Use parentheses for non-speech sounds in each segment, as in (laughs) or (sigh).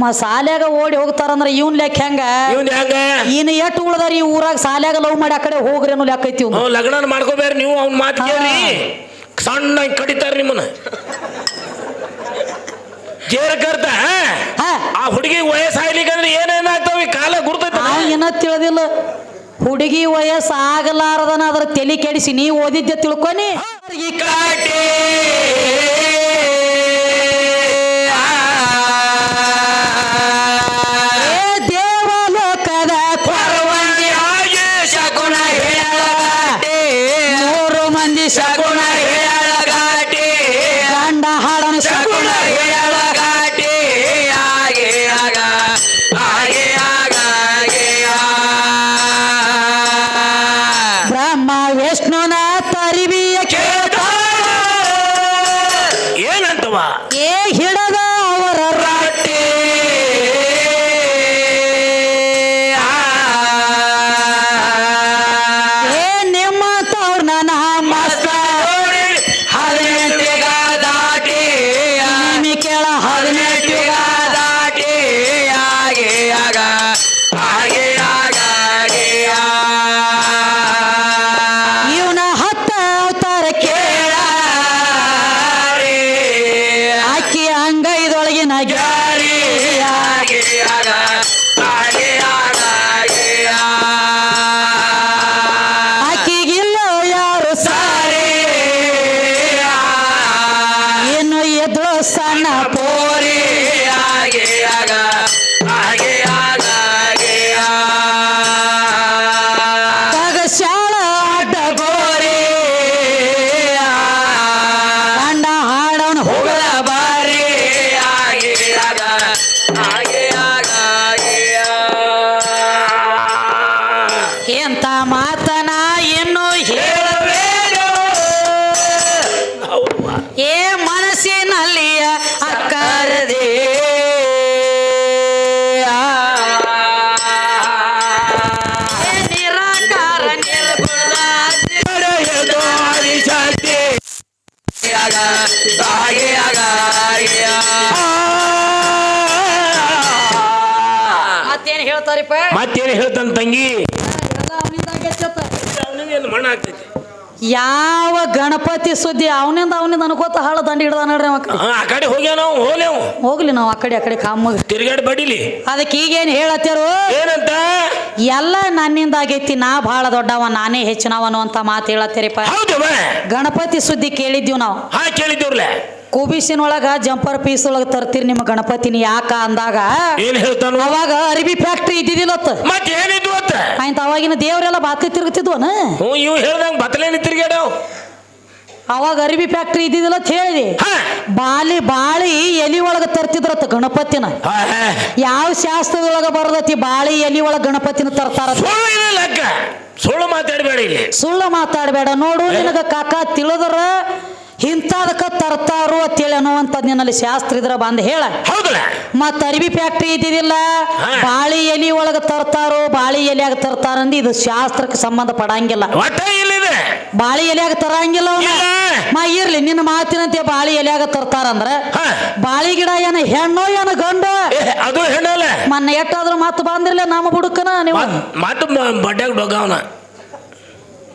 ಮ ಸಾಲ್ಯಾಗ ಓಡಿ ಹೋಗ್ತಾರಂದ್ರ ಇವನ್ ಲೆಕ್ಕ ಹೆಂಗ? ಇವ್ನ್ ಹೆಂಗ? ಇನ್ ಎಟ್ ಉಳ್ದಾರ ಈ ಊರಾಗ? ಸಾಲ್ಯಾಗ ಲವ್ ಮಾಡಿ ಆ ಕಡೆ ಹೋಗ್ರಿ ಅನ್ನೋ ಲೆಕ್ಕ ಐತಿ ಲಗ್ನ ಮಾಡ್ಕೋಬೇರಿ ನೀವು ಅವ್ನ ಮಾತು ಕೇಳಿ ಸಣ್ಣ ಕಡಿತಾರ ನಿಮ್ಮನ್ನ. ಜೇರ ಕರ್ತ ಹಾ? ಆ ಹುಡುಗಿ ವಯಸ್ಸಾಗ್ಲಿಕ್ಕಂದ್ರೆ ಏನೇನಾಗ್ತಾವ? ಈ ಕಾಲ ಗುರ್ತೈತ ಏನ ತಿಳಿದಿಲ್ಲ. ಹುಡುಗಿ ವಯಸ್ಸಾಗಲಾರದನ ಅದ್ರ ತಲೆ ಕೆಡಿಸಿ ನೀ ಓದಿದ್ದೆ ತಿಳ್ಕೊನಿ ಈ ಕಾಟೆ. Krishna ಮತ್ತೇನ್ ಹೇಳ್ತಾರಿಪ್ಪ ಮತ್ತೇನು ಹೇಳ್ತಾನ ತಂಗಿ? ಎಲ್ಲ ಅವನಿಂದ ಆಗೈತಪ್ಪ. ಅವನಿಗೇನು ಮಣ್ಣ ಆಗ್ತೈತಿ? ಯಾವ ಗಣಪತಿ ಸುದ್ದಿ ಅವನಿಂದ ಅವನಿಂದ ಅನ್ಕೋತ ಹಾಳ ದಂಡ ಹಿಡ್ದ ನೋಡ್ರಿ ಆ ಕಡೆ ಹೋಗ್ಯಾವ ನಾವು ಹೋಗ್ಲೇವು ಹೋಗ್ಲಿ ನಾವು ಆ ಕಡೆ ಆ ಕಡೆ ಕಾಮ ತಿರ್ಗಾಡಿ ಬಡಿಲಿ. ಅದಕ್ಕೆ ಈಗೇನು ಹೇಳತ್ತೇರು? ಏನಂತ? ಎಲ್ಲ ನನ್ನಿಂದ ಆಗೈತಿ ನಾ ಬಹಳ ದೊಡ್ಡವ ನಾನೇ ಹೆಚ್ಚಿನವನು ಅಂತ ಮಾತು ಹೇಳತ್ತೇರಿಪ್ಪ ಗಣಪತಿ ಸುದ್ದಿ ಕೇಳಿದ್ದೀವಿ ನಾವು. ಹಾ ಕೇಳಿದ್ದೀವ್ರಲ್ಲ. ಕುಬಿಸಿನ ಒಳಗ ಜಂಪರ್ ಪೀಸ್ ಒಳಗ ತರ್ತೀರಿ ನಿಮ್ಮ ಗಣಪತಿನ ಯಾಕ ಅಂದಾಗ ಏನ್ ಹೇಳ್ತಾನು? ಅವಾಗ ಅರಿಬಿ ಫ್ಯಾಕ್ಟ್ರಿ ಇದ್ದಿದ್ದಿಲ್ಲತ್ತ ಮತ್ ಏನಿದ್ವು ಆಯ್ತ ಅವಾಗಿನ ದೇವರೆಲ್ಲ ಬಾತ್ಲಿ ತಿರುಗುತ್ತಿದ್ವನ ಹ್ಞೂ ಇವ್ ಹೇಳ್ದಂಗ ಬತ್ತಲೇನಿ ಅವಾಗ ಅರಿಬಿ ಫ್ಯಾಕ್ಟ್ರಿ ಇದ್ದಿದಿಲ್ಲ ಅಂತ ಹೇಳಿದಿ? ಹಾ. ಬಾಲಿ ಬಾಳಿ ಎಲಿ ಒಳಗ ತರ್ತಿದ್ರತ್ತ ಗಣಪತಿನ. ಹಾ, ಹಾ. ಯಾವ ಶಾಸ್ತ್ರದೊಳಗ ಬರದತಿ ಬಾಳಿ ಎಲಿ ಒಳಗ ಗಣಪತಿನ ತರ್ತಾರ ಸುಳ್ಳು ಇಲ್ಲ ಲೆಕ್ಕ ಸುಳ್ಳು ಮಾತಾಡಬೇಡ ಇಲ್ಲಿ. ಸುಳ್ಳು ಮಾತಾಡಬೇಡ ನೋಡು ನಿನಗ ಕಾಕ ತಿಳಿದ್ರ ಇಂಥದಕ್ಕ ತರ್ತಾರು ಅಂತೇಳಿ ಅನ್ನುವಂಥದ್ದು ನಿನ್ನಲ್ಲಿ ಶಾಸ್ತ್ರ ಇದ್ರ ಬಂದ್ ಹೇಳ. ಮತ್ತು ಅರಿವಿ ಫ್ಯಾಕ್ಟ್ರಿ ಇದ್ದಿದ್ದಿಲ್ಲ. ಬಾಳಿ ಎಲಿ ಒಳಗ ತರ್ತಾರೋ ಬಾಳಿ ಎಲಿಯಾಗ ತರ್ತಾರಂದ್ರೆ ಅಂದ್ ಇದು ಶಾಸ್ತ್ರಕ್ಕೆ ಸಂಬಂಧ ಪಡಂಗಿಲ್ಲ. ಬಾಳಿ ಎಲಿಯಾಗ ತರಂಗಿಲ್ಲ ಮಾ ಇರ್ಲಿ ನಿನ್ನ ಮಾತಿನಂತೆ ಬಾಳಿ ಎಲೆಯಾಗ ತರ್ತಾರಂದ್ರೆ. ಬಾಳಿ ಗಿಡ ಏನ ಹೆಣ್ಣು ಏನ ಗಂಡ? ಅದು ಹೆಣ್ಣಲ್ಲ ಮೊನ್ನೆ ಎಟ್ಟಾದ್ರೂ ಮಾತು ಬಂದಿರ್ಲಿಲ್ಲ ನಮ್ಮ ಬುಡುಕನ ನೀವು. ಮಾತು ಡೊಗ್ಗಾವನ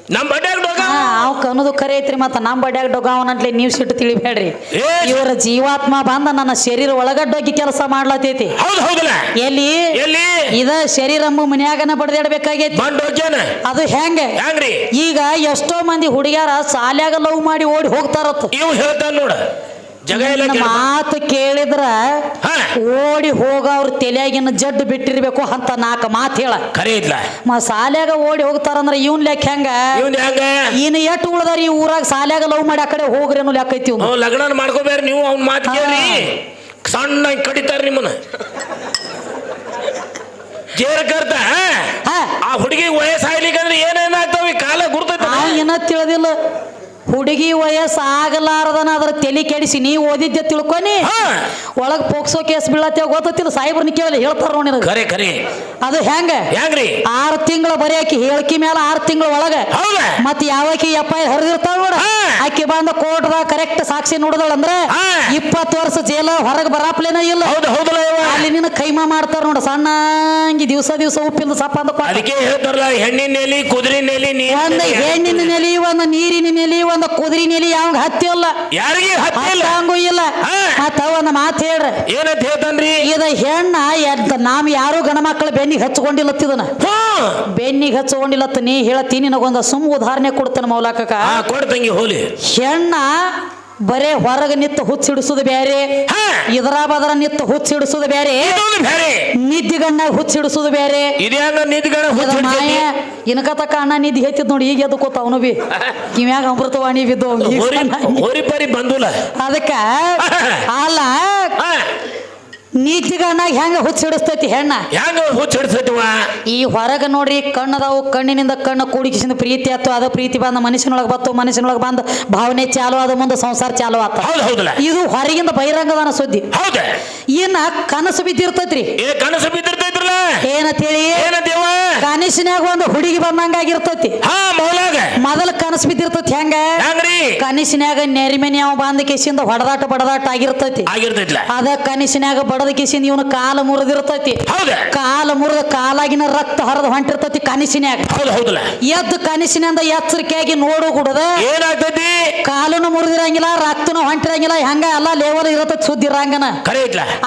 ನಮ್ಮ ಬಡ್ಯಾಗ ಡೊಗ ಅವ್ ಕನ್ನದು ಕರೆ ಐತ್ರಿ ಮತ್ತ ನಮ್ಮ ಬಡ್ಯಾಗ ಡೊಗಾವನಂಟ್ಲೆ ನೀವು ಸಿಟ್ಟು ತಿಳಿಬೇಡ್ರಿ. ಇವರ ಜೀವಾತ್ಮ ಬಂದ ನನ್ನ ಶರೀರ ಒಳಗಡ್ಡೋಗಿ ಕೆಲಸ ಮಾಡ್ಲತೈತಿ ಹೌದು ಹೌದಲ್ಲ? ಎಲ್ಲಿ? ಎಲ್ಲಿ? ಇದ ಶರೀರ ಮನ್ಯಾಗನ ಬಡ್ದಾಡ್ಬೇಕಾಗೈತಿ. ಅದು ಹೆಂಗ? ಹೆಂಗ್ರಿ? ಈಗ ಎಷ್ಟೋ ಮಂದಿ ಹುಡುಗ್ಯಾರ ಸಾಲ್ಯಾಗ ಲವ್ ಮಾಡಿ ಓಡಿ ಹೋಗ್ತಾರತ್ತ. ಇವ್ ನೋಡ. ಮಾತು ಕೇಳಿದ್ರ ಹಾ. ಓಡಿ ಹೋಗ ಅವ್ರ ತಲೆಯಾಗಿನ ಜಡ್ ಬಿಟ್ಟಿರ್ಬೇಕು ಅಂತ ನಾಲ್ಕು ಮಾತು ಹೇಳ. ಕರೆ ಇದ್ಲ. ಮ ಸಾಲ್ಯಾಗ ಓಡಿ ಹೋಗ್ತಾರಂದ್ರ ಇವನ್ ಲೆಕ್ಕ ಹೆಂಗ? ಇವ್ನ ಹೆಂಗ? ಇನ್ ಎಟ್ ಉಳ್ದಾರ ಈ ಊರಾಗ ಸಾಲ್ಯಾಗ ಲವ್ ಮಾಡಿ ಆ ಕಡೆ ಹೋಗ್ರಿ ಅನ್ನೋ ಲೆಕ್ಕ ಐತಿ ಇವ್ನು. ಲಗ್ನ ಮಾಡ್ಕೋಬೇಡ್ರಿ ನೀವು ಅವ್ನ ಮಾತು ಕೇಳಿ. ಸಣ್ಣ ಕಡಿತಾರ ನಿಮ್ಮನ್ನ. ಜೇರ್ಕರ್ತ ಹಾ? ಆ ಹುಡುಗಿ ವಯಸ್ಸಾಗ್ಲಿಕ್ಕಂದ್ರೆ ಏನೇನಾಗ್ತಾವ ಈ ಕಾಲ ಗುರ್ತೈತ ಏನ ತಿಳಿದಿಲ್ಲ. ಹುಡುಗಿ ವಯಸ್ಸು ಆಗಲಾರದನ ಅದ್ರ ತಲೆ ಕೆಡಿಸಿ ನೀ ಓದಿದ್ದೆ ತಿಳ್ಕೊನಿ ಒಳಗ್ ಪೋಕ್ಸೋ ಕೇಸ್ ಬೀಳತ್ತೆ ಗೊತ್ತಿಲ್ಲ ಸಾಯಿಬ್ರನ್ನ ಕೇಳಲ್ಲ ಹೇಳ್ತಾರ ನೋಡಿ ನಿನಗೆ. ಖರೆ ಖರೆ. ಅದು ಹೆಂಗ? ಹೆಂಗ್ರಿ? ಆರು ತಿಂಗಳ ಬರೀ ಆಕಿ ಹೇಳಿಕೆ ಮೇಲೆ ಆರು ತಿಂಗಳ ಒಳಗ. ಮತ್ ಯಾವಾಕಿ ಎಪ್ಪ ಹರಿದಿರ್ತಾವ ನೋಡ. ಆಕಿ ಬಂದ ಕೋರ್ಟ್ದಾಗ ಕರೆಕ್ಟ್ ಸಾಕ್ಷಿ ನೋಡಿದಳ ಅಂದ್ರೆ. ಇಪ್ಪತ್ತು ವರ್ಷ ಜೈಲ ಹೊರಗೆ ಬರಾಪ್ಲೇನ ಇಲ್ಲ. ಅಲ್ಲಿ ನಿನ್ನ ಕೈಮಾ ಮಾಡ್ತಾರ ನೋಡ ಸಣ್ಣಂಗಿ ದಿವಸ ದಿವಸ ಉಪ್ಪಿಲ್ಲ ಸಪ್ಪ ಅಂದ ಹೆಣ್ಣಿನ ನೆಲಿ ಕುದುರೆ ನೆಲಿ ಒಂದ್ ಹೆಣ್ಣಿನ ನೆಲಿ ಒಂದ್ ನೀರಿನ ನೆಲಿ ಒಂದ್ ಕುದುರೆ ನೀಲಿ ಯಾವ ಹತ್ತಿಲ್ಲ ಯಾರಿಗೆ ಹತ್ತಿಲ್ಲ ಹತ್ತಂಗೂ ಇಲ್ಲ. ಮತ್ತ ಒಂದ್ ಮಾತು ಹೇಳ್ರಿ. ಏನಂತ ಹೇಳ್ತಾನ್ರಿ ಇದ ಹೆಣ್ಣ ಎದ್ದ ನಾವ್ ಯಾರು ಗಣ ಮಕ್ಕಳ ಬೆನ್ನಿಗೆ ಹಚ್ಕೊಂಡಿಲ್ಲತ್ತಿದನ ಬೆನ್ನಿಗೆ ಹಚ್ಕೊಂಡಿಲ್ಲತ್ತ ನೀ ಹೇಳತ್ತೀನಿ ನಿನಗೊಂದ ಸುಮ್ ಉದಾಹರಣೆ ಕೊಡ್ತೇನೆ ಮೌಲಾಕಕ ಹಾ ಕೊಡ್ ಹೋಲಿ. ಹೆಣ್ಣ ಬರೇ ಹೊರಗೆ ನಿತ್ತು ಹುಚ್ಚಿಡಿಸುದು ಬ್ಯಾರೆ ಹಾ. ಇದರ ಬದರ ನಿತ್ತ ಹುಚ್ಚಿಡಿಸುದು ಬ್ಯಾರೆ ಬೇರೆ ನಿದ್ದಿಗಣ್ಣ ಹುಚ್ಚಿಡಿಸುದು ಬ್ಯಾರೆ. ಮಾಯ ಇನ್ಕತಕ್ಕ ಅಣ್ಣ ನಿದ್ದೆ ಹೆಚ್ಚಿದ್ ನೋಡಿ ಈಗ ಎದ್ದು ಕೂತ ಅವನು ಬಿ. (laughs) ಕಿವ್ಯಾಗ ಅಮೃತವಾಣಿ ಬಿದ್ದು ಅದಕ್ಕ (laughs) ಅಲ್ಲ ನಿದ್ದಿಗಣ್ಣಾಗ ಹೆಂಗ ಹುಚ್ಚಿಡಿಸ್ತೈತಿ ಹೆಣ್ಣ? ಹೆಂಗ ಹುಚ್ಚ ಹಿಡ್ಸೈತವ ಈ ಹೊರಗೆ ನೋಡ್ರಿ ಕಣ್ಣದಾವು ಕಣ್ಣಿನಿಂದ ಕಣ್ಣು ಕೂಡಿಕಿಸಿದ ಪ್ರೀತಿ ಆತು ಅದ ಪ್ರೀತಿ ಬಂದ ಮನುಷ್ಯನೊಳಗೆ ಬತ್ತು ಮನುಷ್ಯನೊಳಗೆ ಬಂದ ಭಾವನೆ ಚಾಲು ಆದ ಮುಂದೆ ಸಂಸಾರ ಚಾಲು ಆತ. ಇದು ಹೊರಗಿಂದ ಬಹಿರಂಗದಾನ ಸುದ್ದಿ. ಏನ ಇನ್ನ ಕನಸು ಬಿದ್ದಿರ್ತೈತ್ರಿ. ಕನಸು ಬಿದ್ದಿರ್ತೈತ್ರಲ್ಲ? ಏನಂತೇಳಿ? ಏನಂತೇವ? ಕನಸಿನ್ಯಾಗ ಒಂದು ಹುಡುಗಿ ಬಂದಂಗ ಆಗಿರ್ತೈತಿ ಮೊದಲ ಕನಸು ಬಿದ್ದಿರ್ತೈತಿ ಹೆಂಗ? ಕನಸಿನಾಗ ನೆರಿಮೆನಿ ಅವ ಬಂದ ಕೇಸಿಂದ ಹೊಡೆದಾಟ ಬಡದಾಟ ಆಗಿರ್ತೈತಿ. ಅದ ಕನಸಿನ್ಯಾಗ ಬಡದ ಕಿಸಿಂದ ಇವನು ಕಾಲ ಮುರಿದಿರ್ತೈತಿ. ಕಾಲ ಮುರಿದ ಕಾಲಾಗಿನ ರಕ್ತ ಹರಿದು ಹೊಂಟಿರ್ತೈತಿ ಕನಸಿನ್ಯಾಗ. ಎದ್ದ ಕನಸಿನಿಂದ ಎಚ್ಚರಿಕೆಯಾಗಿ ನೋಡು ಕೂಡದ ಏನಾಗ್ತೈತಿ? ಕಾಲನು ಮುರಿದಿರಂಗಿಲ್ಲ ರಕ್ತನು ಹೊಂಟಿರಂಗಿಲ್ಲ ಹೆಂಗ ಎಲ್ಲ ಲೇವಲ್ ಇರತೈತಿ ಸುದ್ದಿ ಇರಂಗನ.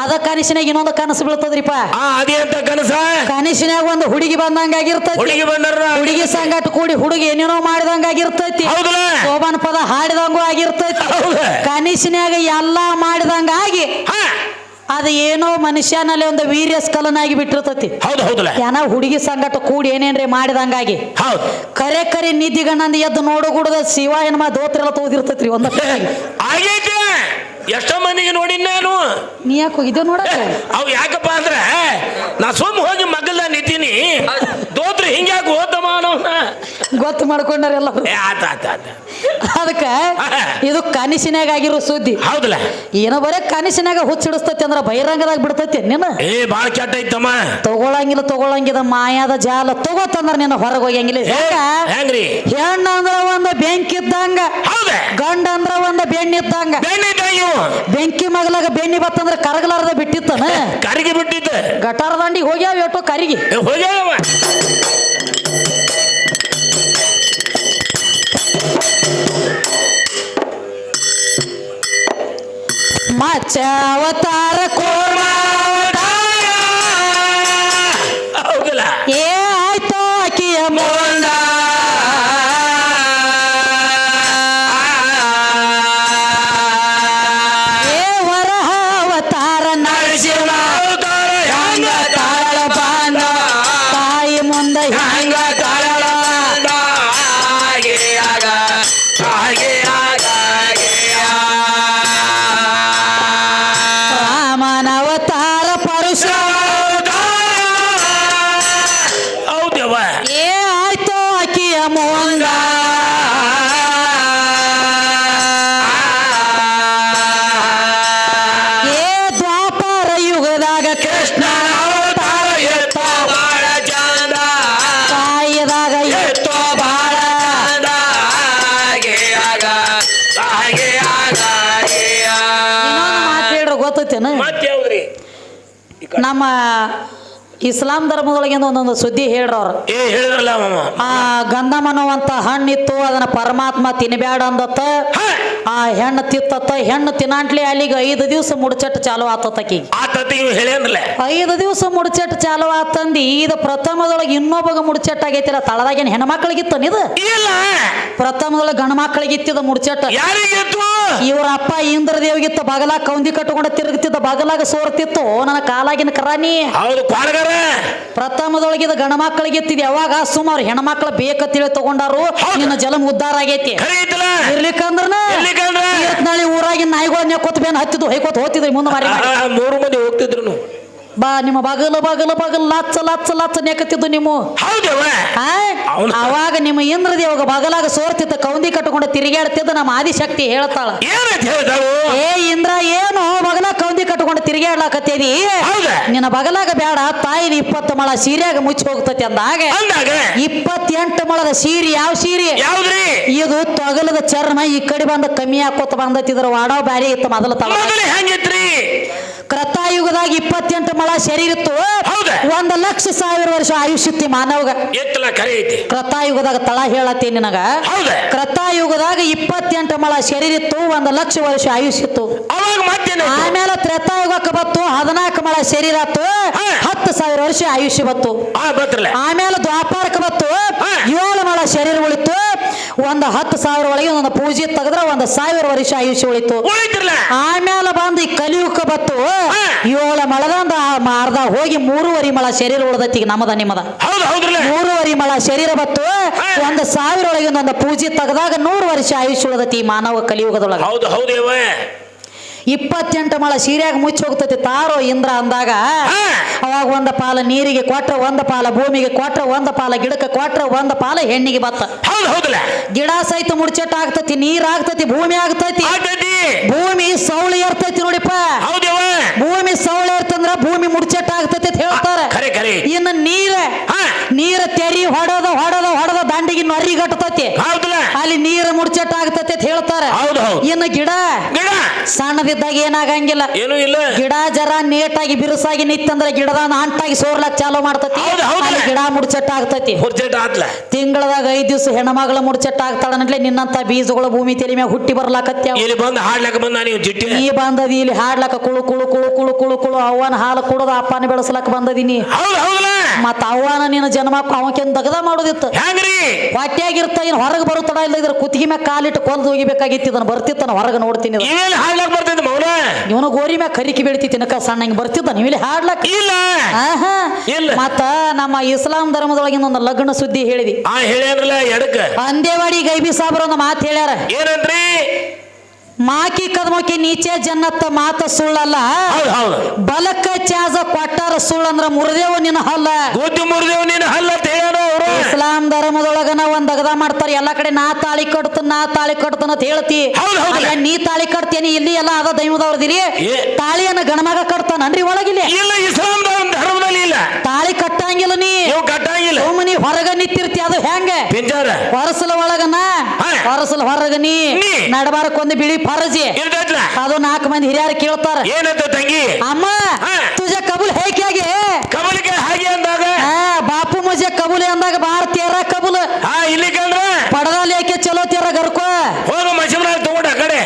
ಅದ ಕನಸಿನಾಗ ಇನ್ನೊಂದು ಕನಸು ಬೀಳ್ತದ್ರಿಪ್ಪ. ಆ ಅದೇ ಅಂತ ಕನಸ? ಕನಸಿನಾಗ ಒಂದು ಹುಡುಗಿ ಬಂದಂಗ ಆಗಿರ್ತೈತಿ ಹುಡುಗಿ ಬಂದರ ಹುಡುಗಿ ಸಂಗಟ ಕೂಡಿ ಹುಡುಗಿ ಏನೇನೋ ಮಾಡಿದಂಗ ಆಗಿರ್ತೈತಿ ಹೌದಲ್ಲ? ಶೋಭಾನ ಪದ ಹಾಡಿದಂಗೂ ಆಗಿರ್ತೈತಿ. ಕನಸಿನ್ಯಾಗ ಕನಸಿನಾಗ ಎಲ್ಲಾ ಮಾಡಿದಂಗಾಗಿ ಅದು ಏನೋ ಮನುಷ್ಯನಲ್ಲಿ ಒಂದು ವೀರ್ಯ ಸ್ಕಲನಾಗಿ ಬಿಟ್ಟಿರ್ತೈತಿ. ಹೌದು ಹೌದಲ್ಲ? ಏನೋ ಹುಡುಗಿ ಸಂಗಟ ಕೂಡಿ ಏನೇನ್ರಿ ಮಾಡಿದಂಗಾಗಿ? ಹೌದು. ಕರೆ ಕರೆ ನಿದ್ದಿಗಣ್ಣಂದ ಎದ್ದು ನೋಡುಗೂಡದ ಶಿವ ಏನ್ಮ ದೋತ್ರೆಲ್ಲ ತೋದಿರ್ತೈತ್ರಿ ಒಂದ ಆಗೈತೆ. ಎಷ್ಟೋ ಮಂದಿಗೆ ನೋಡಿನ ನಾನು. ನೀ ಯಾಕೆ ಹೋಗಿದ್ದೆ ನೋಡ ಅವು ಯಾಕಪ್ಪ ಅಂದ್ರೆ ನಾ ಸುಮ್ಮ ಹೋಗಿ ಮಗಲ್ದ ನಿಂತೀನಿ. ದೋತ್ರ ಹಿಂಗ್ಯಾಕೆ ಹೋದಮ್ಮ ಅನ್ನೋನ ಗೊತ್ತು ಮಾಡ್ಕೊಂಡಾರೆಲ್ಲ ಅದಕ್ಕೆ ಆತ ಆತ ಆತ. ಅದಕ್ಕ ಇದು ಕನಸಿನಾಗ ಆಗಿರೋ ಸುದ್ದಿ. ಹೌದಲ್ಲ? ಏನೋ ಬರೇ ಕನಸಿನಾಗ ಹುಚ್ಚಿಡಿಸ್ತತಿ ಅಂದ್ರ ಬಹಿರಂಗದಾಗ ಬಿಡ್ತೈತಿ ನಿನ್ನ ಏ ಬಾಳ ಕೆಟ್ಟ ಐತಮ್ಮ ತಗೊಳಂಗಿಲ್ಲ ತಗೊಳಂಗಿದ ಮಾಯಾದ ಜಾಲ ತಗೋತಂದ್ರ ನಿನ್ನ ಹೊರಗೆ ಹೋಗಂಗಿಲ್ಲ ಹೆಂಗ್ರಿ? ಹೆಣ್ಣು ಅಂದ್ರ ಒಂದು ಬೆಂಕಿ ಇದ್ದಂಗ. ಗಂಡ ಅಂದ್ರ ಒಂದು ಬೆಣ್ಣಿ ಇದ್ದಂಗ. ಬೆಂಕಿ ಮಗಲಾಗ ಬೆಣ್ಣಿ ಬತ್ತಂದ್ರ ಕರಗಲಾರದ ಬಿಟ್ಟಿತ್ತನ? ಕರಿಗೆ ಬಿಟ್ಟಿತ್ತು ಗಟಾರ ಹೋಗ್ಯಾವ ಎಟೋ ಕರಿಗೆ. ಹೋಗ್ಯಾವ ಮಚ್ಚ ನಮ್ಮ ಇಸ್ಲಾಂ ಧರ್ಮದೊಳಗಿಂದ ಒಂದೊಂದು ಸುದ್ದಿ ಹೇಳ್ರ ಅವ್ರು ಏ ಹೇಳಿದ್ರಲ್ಲ ಮಾಮ. ಆ ಗಂಧಮ್ ಅನ್ನುವಂತ ಹಣ್ಣಿತ್ತು ಅದನ್ನ ಪರಮಾತ್ಮ ತಿನ್ಬ್ಯಾಡ ಅಂದತ್ತ. ಆ ಹೆಣ್ಣು ತಿತ್ತತ್ತ ಹೆಣ್ಣು ತಿನ್ನಾಂಟ್ಲಿ ಅಲ್ಲಿಗೆ ಐದು ದಿವಸ ಮುಡ್ಚಟ್ ಚಾಲು ಆತತ್ತಕಿ ಆ ತತ್ತಿ ಇವ್ ಹೇಳ್ಯಾನ್ರಲ್ಲ ಐದು ದಿವಸ ಮುಡ್ಚಟ್ ಚಾಲು ಆತಂದಿ ಇದು ಪ್ರಥಮದೊಳಗೆ ಇನ್ನೊಬ್ಬಗ ಮುಡ್ಚಟ್ ಆಗೈತಿಲ್ಲ ತಳದಾಗಿನ ಹೆಣ್ಮಕ್ಳಿಗಿತ್ತ ಇದು? ಇಲ್ಲ. ಪ್ರಥಮದೊಳಗೆ ಗಂಡ ಮಕ್ಕಳಿಗಿತ್ತಿದ ಮುಡ್ಚಟ್ ಯಾರಿಗಿತ್ತು ಇವ್ರ ಅಪ್ಪ ಇಂದ್ರದೇವ್ಗಿತ್ತ ಬಗಲಾಗ ಕೌಂದಿ ಕಟ್ಟಕೊಂಡ ತಿರುಗುತ್ತಿದ್ದ ಬಗಲಾಗ ಸೋರ್ತಿತ್ತು ನನ್ನ ಕಾಲಾಗಿನ ಕರಾನಿ. ಹೌದು ಪಾಲ್ಗಾರ ಗಣ ಮಕ್ಕಳಿಗೆ ಎತ್ತಿದೆ ಯಾವಾಗ? ಸುಮಾರು ಹೆಣ್ಮಕ್ಳು ಬೇಕಂತೇಳಿ ತಗೊಂಡಾರು. ನಿನ್ನ ಜಲಮ್ ಉದ್ದಾರ ಆಗೈತಿ. ಇರ್ಲಿಕ್ಕಂದ್ರೆ ಊರಾಗಿ ನಾಳೆ ಊರಾಗಿನ ನಾಯಿಗಳನ್ನ ಕೊತ್ತ ಬೇನ್ ಹತ್ತಿದ್ದು ಹೈಕೋತ್ ಹೋಗ್ತಿದ್ರಿ ಮುಂದೆ ಮಾರಿ. ಮೂರು ಮಂದಿ ಹೋಗ್ತಿದ್ರು ಬಾ ನಿಮ್ಮ ಬಗಲ ಬಗಲ ಬಗಲ್ ಲಚ್ಚ ಲಚ್ಚ ಲಚ್ಚ ನೆಕತ್ತಿದ್ದು ನಿಮ್ಮ ಅವಾಗ ನಿಮ್ಮ ಅವ್ನು- ಅವಾಗ ಬಗಲಾಗ ಸೋರ್ತಿತ್ತ. ಕೌಂದಿ ಕಟ್ಟಕೊಂಡು ತಿರುಗಾಡ್ತಿದ್ದ ನಮ್ಮ ಆದಿಶಕ್ತಿ ಹೇಳ್ತಾಳ? ಏ ಇಂದ್ರ ಕಟ್ಟಿಕೊಂಡು ಹೇಳಕತ್ತೇನಿ. ನಿನ್ನ ಬಗಲಾಗ ಬೇಡ ತಾಯಿನ ಇಪ್ಪತ್ತು ಮಳ ಸೀರೆಯಾಗ ಮುಚ್ಚಿ ಹೋಗ್ತತಿ ಅಂದಾಗ. ಅಂದಾಗ? ಇಪ್ಪತ್ತೆಂಟು ಮಳದ ಸೀರೆ ಯಾವ ಸೀರೆ? ಯಾವ್ದ್ರಿ? ಇದು ತೊಗಲದ ಚರ್ಮ ಈ ಕಡೆ ಬಂದ ಕಮ್ಮಿ ಹಾಕೋತ ಬಂದತಿದ್ರ ವಾಡೋ ಬ್ಯಾರಿ ಬ್ಯಾರೆ ಇತ್ತು ಮೊದಲ ತಳ ಕೃತಾಯುಗದಾಗ ಇಪ್ಪತ್ತೆಂಟು ಮಳ ಶರೀರ ಇತ್ತು. ಹೌದಾ? ಒಂದ್ ಲಕ್ಷ ಸಾವಿರ ವರ್ಷ ಆಯುಷ್ಯ ಇತ್ತು ಮಾನವಗ. ಎತ್ತಲ ಕರೆ ಐತಿ. ಕೃತಾಯುಗದಾಗ ತಳ ಹೇಳತ್ತೀನಿ ನಿನಗ. ಕ್ರತಾಯುಗದಾಗ ಕೃತಾಯುಗದಾಗ ಇಪ್ಪತ್ತೆಂಟು ಮಳ ಶರೀರ ಇತ್ತು ಒಂದ್ ಲಕ್ಷ ವರ್ಷ ಆಯುಷ್ಯ ಇತ್ತು. ಅವಾಗ ಮತ್ತೇನು ಆಮೇಲೆ ತ್ರೇತಾಯುಗಕ್ಕೆ ಬತ್ತು ಹದಿನಾಲ್ಕು ಮಳ ಶರೀರ ಆತು. ಹತ್ತು ಸಾವಿರ ವರ್ಷ ಆಯುಷ್ಯ ಬತ್ತು ಆ ಬತ್ರಲ್ಲ ಆಮೇಲೆ ದ್ವಾಪಾರಕ್ಕೆ ಬತ್ತು. ಏಳು ಮಳ ಶರೀರ ಉಳಿತು ಒಂದು ಹತ್ತು ಸಾವಿರ ಒಳಗೆ ಒಂದು ಪೂಜೆ ತೆಗೆದ್ರೆ ಒಂದು ಸಾವಿರ ವರ್ಷ ಆಯುಷ್ಯ ಉಳಿತು. ಆಮೇಲೆ ಬಂದು ಈ ಕಲಿಯುಗ ಬತ್ತು. ಏಳು ಮೊಳದಂದ ಮಾರ್ದ ಹೋಗಿ ಮೂರುವರೆ ಮಳ ಶರೀರ ಉಳ್ದೈತಿ ನಮ್ಮದ ನಿಮ್ಮದ. ಮೂರುವರೆ ಮಳ ಶರೀರ ಬತ್ತು. ಒಂದು ಸಾವಿರ ಒಳಗೆ ಒಂದು ಪೂಜೆ ತೆಗೆದಾಗ ನೂರು ವರ್ಷ ಆಯುಷ್ಯ ಉಳ್ದೈತಿ ಮಾನವ ಕಲಿಯುಗದೊಳಗೆ. ಇಪ್ಪತ್ತೆಂಟು ಮಳ ಸೀರ್ಯಾಗ ಮುಚ್ಚಿ ಹೋಗ್ತೈತಿ. ತಾರೋ ಇಂದ್ರ ಅಂದಾಗ. ಅವಾಗ ಒಂದ ಪಾಲ ನೀರಿಗೆ ಕೊಟ್ರ ಒಂದ ಪಾಲ ಭೂಮಿಗೆ ಕೊಟ್ರ ಒಂದ ಪಾಲ ಗಿಡಕ್ಕೆ ಕೊಟ್ರ ಒಂದ ಪಾಲ ಹೆಣ್ಣಿಗೆ ಬತ್ತ. ಗಿಡ ಸಹಿತ ಮುಡ್ಚೆಟ್ ಆಗ್ತತಿ ನೀರ್ ಆಗ್ತತಿ ಭೂಮಿ ಆಗ್ತತಿ. ಭೂಮಿ ಸೌಳಿ ಇರ್ತೈತಿ ನೋಡಿಪ್ಪ. ಭೂಮಿ ಸೌಳಿ ಇರ್ತಂದ್ರ ಭೂಮಿ ಮುಡ್ಚೆಟ್ ಆಗ್ತತಿ ಅಂತ ಹೇಳ್ತಾರ. ಇನ್ನು ನೀರ ನೀರ ತೆರಿ ಹೊಡದ ಹೊಡದ ಹೊಡದ ದಂಡಿಗೆ ನರಿ ಗಟ್ಟತತಿ ಅಲ್ಲಿ ನೀರ ಮುಡ್ಚೆಟ್ ಆಗ್ತತಿ ಅಂತ ಹೇಳ್ತಾರ. ಇನ್ನು ಗಿಡ ಗಿಡ. ಸಣ್ಣದಿದ್ದಾಗ ಏನಾಗಂಗಿಲ್ಲ. ಏನು ಇಲ್ಲ. ಗಿಡ ಜರ ನೇಟಾಗಿ ಬಿರುಸಾಗಿ ನಿತ್ತಂದ್ರ ಗಿಡದ ಅಂಟಾಗಿ ಸೋರ್ಲಕ್ ಚಾಲೂ ಮಾಡ್ತತಿ. ಅಲ್ಲಿ ಗಿಡ ಮುಡ್ಚಟ್ಟ ಆಗ್ತತಿ ತಿಂಗಳದಾಗ ಐದ್ ದಿವಸ ಹೆಣ್ಮಗಳ ಮುಡ್ಚಟ್ಟ ಆಗ್ತಾಳನಟ್ಲೆ ನಿನ್ನಂತ ಬೀಜಗಳು ಭೂಮಿ ತಲೆ ಮ್ಯಾಗ ಹುಟ್ಟಿ ಬರ್ಲಾಕತ್ಯ ಈ ನೀ ಬಂದದಿ ಇಲ್ಲಿ ಹಾಡ್ಲಕ ಕುಳು ಕುಳು ಕುಳು ಕುಳು ಕುಳು ಕುಳು. ಅವ್ವನ ಹಾಲು ಕುಡದ ಅಪ್ಪನ ಬೆಳೆಸ್ಲಕ್ ಬಂದದಿನಿ ಮತ್ತ ಅವ್ವನ ನಿನ್ನ ಜನ್ಮ ಅವಕೆನ್ ದಗದ ಮಾಡೋದಿತ್ತು? ಹೊಟ್ಟೆಯಾಗಿರ್ತ ಇನ್ ಹೊರಗೆ ಬರುತ್ತಡ ಇಲ್ಲ ಇದ್ರ ಕುತ್ತಿಗೆ ಮ್ಯಾಗ ಕಾಲಿಟ್ಟು ಕೊಲ್ದು ಹೋಗಿಬೇಕಾಗಿತ್ತು. ಇದನ್ನ ಬರ್ತಿತ್ತನ ಹೊರಗೆ ನೋಡ್ತೀನಿ ಹಾಡ್ಲಕ್ ಬರ್ತಿದ್ದ ಮೌನ? ಇವನ ಗೋರಿ ಮ್ಯಾಗ ಕರಿಕಿ ಬೆಳಿತಿ ತಿನ್ನಕ ಸಣ್ಣ ಹಿಂಗ್ ಬರ್ತಿದ್ದ. ನೀವು ಇಲ್ಲಿ ಹಾಡ್ಲಾಕ್? ಇಲ್ಲ. ಆಹಾ. ಇಲ್ಲ. ಮತ್ತ ನಮ್ಮ ಇಸ್ಲಾಂ ಧರ್ಮದೊಳಗಿನ ಒಂದು ಲಗ್ನ ಸುದ್ದಿ ಹೇಳಿದಿ. ಆ ಅಂದೇವಾಡಿ ಗೈಬಿ ಸಾಬ್ರ ಒಂದು ಮಾತು ಹೇಳ್ಯಾರ. ಏನಂದ್ರಿ ಮಾಕಿ ಕದಮಕಿ ನೀಚೆ ಜನ್ನತ್ತ ಮಾತ ಸುಳ್ಳಲ್ಲ. ಬಲಕ್ಕ ಚಾಜ ಕೊಟ್ಟಾರ ಸುಳ್ಳಂದ್ರ ಮುರಿದೇವ ನಿನ್ನ ಹಲ್ಲ. ಗುದ್ದಿ ಮುರಿದೇವ್ ನೀನು ಹಲ್ಲ ಇಸ್ಲಾಂ ಧರ್ಮದೊಳಗ ನಾವ್ ಇಸ್ಲಾಂ ಧರ್ಮದೊಳಗನ ಒಂದ್ ಅಗದ ಮಾಡ್ತಾರ ಎಲ್ಲಾ ಕಡೆ ನಾ ತಾಳಿ ಕಟ್ತ ನಾ ತಾಳಿ ಕಟ್ತನ ಅಂತ ಹೇಳ್ತಿ. ನೀ ತಾಳಿ ಕಟ್ತೇನಿ ಇಲ್ಲಿ ಎಲ್ಲ ಅದ ದೈವದವ್ರದಿರಿ. ತಾಳಿಯನ್ನ ಗಣಮಗ ಕಟ್ತಾನನ್ರಿ ಒಳಗಿಲ್ಲ ಇಲ್ಲ ಇಸ್ಲಾಂ ಧರ್ಮದಲ್ಲಿ ಇಲ್ಲ ತಾಳಿ ಕಟ್ಟಂಗಿಲ್ಲ ನೀ ನೀವು ಕಟ್ಟಂಗಿಲ್ಲ ಸುಮ್ಮನಿ ಹೊರಗ ನಿಂತಿರ್ತಿ ಅದು ಹೆಂಗ? ಪಿಂಜಾರ ಹೊರಸಲ ಒಳಗನ? ಪರಸಲ ಹೊರಸಲ ಹೊರಗ ನೀ. ನಡಬಾರಕ್ ಒಂದು ಬಿಳಿ ಫರಜಿ. ಅದು ನಾಲ್ಕು ಮಂದಿ ಹಿರಿಯರು ಕೇಳ್ತಾರ. ಏನಂತ ತಂಗಿ? ಅಮ್ಮ. ತುಜ ಕಬುಲ್ ಹೇಗೆ ಕಮಲಿಗೆ ಹಾಗೆ ಅಂದಾಗ? ಬಾಪು ಮುಜೆ ಕಬುಲ್ ಅಂದಾಗ ಬಾರ ತೇರ ಕಬೂಲ್. ಹಾ ಇಲ್ಲಿ ಕಂದ್ರ ಪಡದಲ್ಲಿ ಏಕೆ ಚಲೋ ತೀರ ಗರ್ಕೋ? ಹೋಗು ಮಶಮ್ರ ತಗೊಂಡ ಕಡೆ.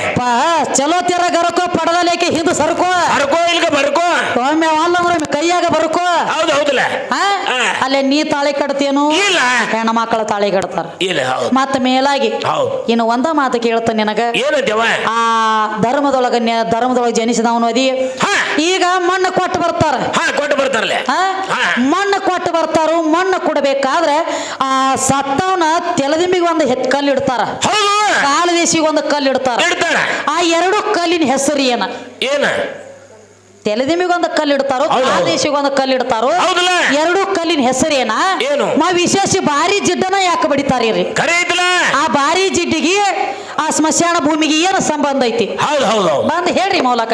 ಚಲೋ ತೀರ ಗರ್ಕೋ ಪಡದಲ್ಲಿ ಏಕೆ ಹಿಂದೆ ಸರ್ಕೋ? ಹರ್ಕೋ ಇಲ್ಕ ಬರ್ಕೋ ಒಮ್ಮೆ ಅಲ್ಲ ಒಮ್ಮೆ ಕೈಯಾಗ ಬರ್ಕೋ ಹೌದು ಹೌದಲ್ಲ ಹಾ ಹಾ. ಅಲ್ಲೇ ನೀ ತಾಳಿ ಕಟ್ತೇನು ಇಲ್ಲ. ಹೆಣ್ಣು ಮಕ್ಕಳ ತಾಳಿ ಕಟ್ತಾರ. ಇಲ್ಲ ಹೌದು. ಮತ್ತ ಮೇಲಾಗಿ ಹೌದು. ಇನ್ನು ಒಂದ ಮಾತು ಕೇಳ್ತಾನೆ ನಿನಗ. ಆ ಧರ್ಮದೊಳಗ ನ್ಯ- ಧರ್ಮದೊಳಗೆ ಜನಿಸಿದವನು ಅದಿ. ಹಾ. ಈಗ ಮಣ್ಣು ಕೊಟ್ಟು ಬರ್ತಾರ. ಹಾ ಕೊಟ್ಟು ಬರ್ತಾರಲ್ಲ. ಆ? ಹಾ. ಮಣ್ಣು ಕೊಟ್ಟು ಬರ್ತಾರು ಮಣ್ಣು ಕೊಡಬೇಕಾದ್ರೆ ಆ ಸತ್ತವನ ತೆಲದಿಂಬಿಗೆ ಒಂದು ಹೆತ್ ಕಲ್ಲು ಇಡ್ತಾರ. ಹೌದು. ಕಾಲದೇಶಿಗೆ ಒಂದು ಕಲ್ಲು ಇಡ್ತಾರ. ಇಡ್ತಾರ. ಆ ಎರಡು ಕಲ್ಲಿನ ಹೆಸರು ಏನ? ಏನ? ತೆಲದಿಂಬಿಗೆ ಕಲ್ಲಿಡ್ತಾರೋ ಕಲ್ಲು ಇಡ್ತಾರೋ ಹೌದು, ಹೌದು. ಕಾಲದೇಶಿಗೆ ಒಂದು ಕಲ್ಲು ಇಡ್ತಾರೋ ಹೌದಲ್ಲ. ಎರಡು ಕಲ್ಲಿನ ಹೆಸರೇನಾ? ಮಾ ವಿಶೇಷ ಭಾರಿ ಜಿಡ್ಡನ ಯಾಕೆ ಬಡಿತಾರ ಆ ಭಾರಿ ಜಿಡ್ಡಿಗೆ ಆ ಸ್ಮಶಾನ ಭೂಮಿಗೆ ಏನು ಸಂಬಂಧ ಐತಿ? ಹೌದು ಹೌದು ಹೌದು. ಬಂದ್ ಹೇಳ್ರಿ ಮೌಲಕ